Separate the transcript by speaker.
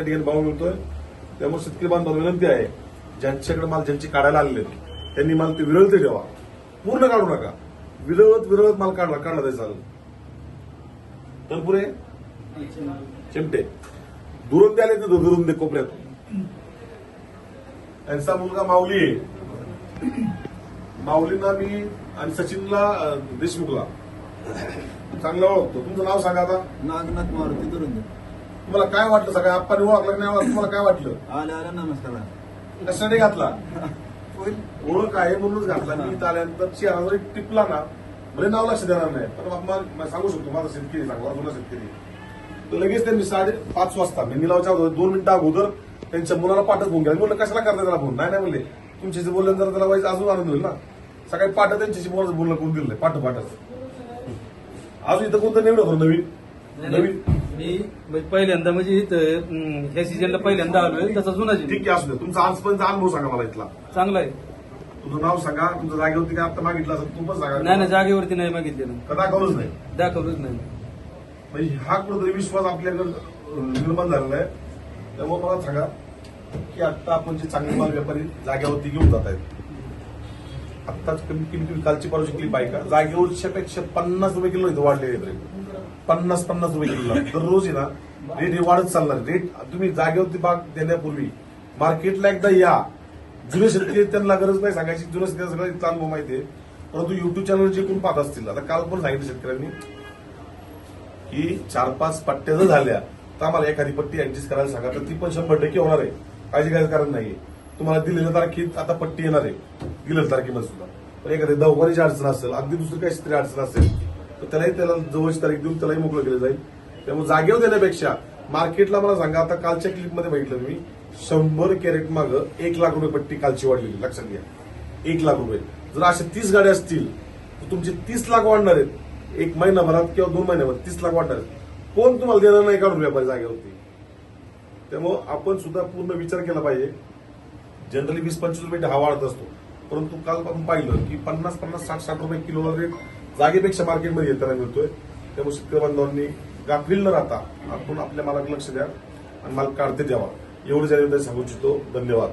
Speaker 1: त्या ठिकाणी भाव मिळतोय त्यामुळे शेतकरी बांधवांना विनंती आहे ज्यांच्याकडे माल ज्यांची काढायला आलेले त्यांनी माल ते विरळते ठेवा. पूर्ण काढू नका. विरळत विरळत माल काढला काढला तरी चालेल. तर पुरे चिमटे. दुरून द्याले ते दुरून दे कोपऱ्यात त्यांचा मुलगा माऊली आहे. माऊलींना मी आणि सचिनला देशमुखला चांगलं ओळखतो. तुमचं नाव सांगा आता.
Speaker 2: नागनाथ मारुती दुरुंद.
Speaker 1: तुम्हाला काय वाटलं? सगळ्या आप्पाने ओळखलं नाही ओळखलं? तुम्हाला काय वाटलं?
Speaker 2: नमस्कार.
Speaker 1: कशाने घातला? ओळख आहे म्हणूनच घातला. मी इथं आल्यानंतर चेहरा एक टिपला ना म्हणजे नाव लक्ष देणार नाही. पण मला- सांगू शकतो माझा शेतकरी चांगला जुना शेतकरी. तर लगेच त्यांनी साडे पाच वाजता मी निलावच्या अगोदर दोन मिनिटं अगोदर त्यांच्या मुलाला पाठच फोन केला. मी म्हणलं कशाला करता त्याला फोन? नाही नाही म्हणले. तुमच्याशी बोलल्यानंतर त्याला वाईज अजून आनंद होईल ना. सकाळी पाठ त्यांच्याशी बोलायचं बोलणं कोण दिलं पाठ पाठच अजून इथं कोणतं निवड होतं नवीन? नवीन?
Speaker 3: मी म्हणजे पहिल्यांदा म्हणजे इथं ह्या सीजनला पहिल्यांदा आलोय त्याचा जुना
Speaker 1: ठीक आहे असू दे. तुमचा आजपर्यंत अनुभव सांगा मला इथला.
Speaker 3: चांगला आहे.
Speaker 1: तुझं नाव सांगा तुमच्या जागेवरती काय आता मागितलं असेल तू पण सांगा.
Speaker 3: नाही ना जागेवरती नाही मागितलेलं
Speaker 1: का दाखवलंच नाही?
Speaker 3: दाखवलंच नाही.
Speaker 1: म्हणजे हा कुठेतरी विश्वास आपल्याकडे निर्माण झालेला आहे. त्यामुळे मला सांगा की आता आपण जे चांगले माल व्यापारी जागेवरती घेऊन जात आहेत आत्ताच कमी कमी तुम्ही कालची परवा जिंकली बायका जागेवरच्यापेक्षा जागेवरच्या पेक्षा पन्नास रुपये किलो इथं वाढलेले आहेत रेट पन्नास पन्नास रुपये किलो. दररोज आहे ना रेट हे वाढत चालणार रेट तुम्ही जागेवरती बाग देण्यापूर्वी मार्केटला एकदा या. जुने शेतकरी त्यांना गरज नाही सांगायची. जुने शेतकरी सगळं इथला अनुभव माहिती आहे. परंतु युट्यूब चॅनल जे कोण पाहत असतील आता काल पण सांगितलं शेतकऱ्यांनी की चार पाच पट्ट्या जर झाल्या तर आम्हाला एखादी पट्टी ऍडजस्ट करायला सांगा. तर ती पण शंभर टक्के होणार आहे. काळजी काय कारण नाहीये. तुम्हाला दिलेल्या तारखेत आता पट्टी येणार आहे. गेलं तारखेला सुद्धा. पण एखादी दवाखान्याची अडचण असेल अगदी दुसरी काही तरी अडचण असेल तर त्यालाही त्याला जवळची तारीख देऊन त्यालाही मोकळं केलं जाईल. त्यामुळे जागेवर देण्यापेक्षा मार्केटला मला सांगा आता कालच्या क्लिपमध्ये बघितलं मी शंभर कॅरेट माग एक लाख रुपये पट्टी कालची वाढलेली लक्षात घ्या. एक लाख रुपये. जर अशा तीस गाड्या असतील तर तुमचे तीस लाख वाढणार आहेत. एक महिनाभरात किंवा दोन महिन्याभरात तीस लाख वाढणार आहेत. कोण तुम्हाला देणार नाही काढून व्यापारी जागेवरती? त्यामुळं आपण सुद्धा पूर्ण विचार केला पाहिजे. जनरली वीस पंचवीस रुपये हा वाढत असतो. परंतु काल आपण पाहिलं की पन्नास पन्नास साठ साठ रुपये किलोला रेट जागेपेक्षा मार्केटमध्ये येताना मिळतोय. त्यामुळे शेतकरी बांधवांनी गाफील न राहता आपण आपल्या मालाकडे लक्ष द्या आणि माल काढते द्यावा एवढं जाणून सांगू इच्छितो धन्यवाद.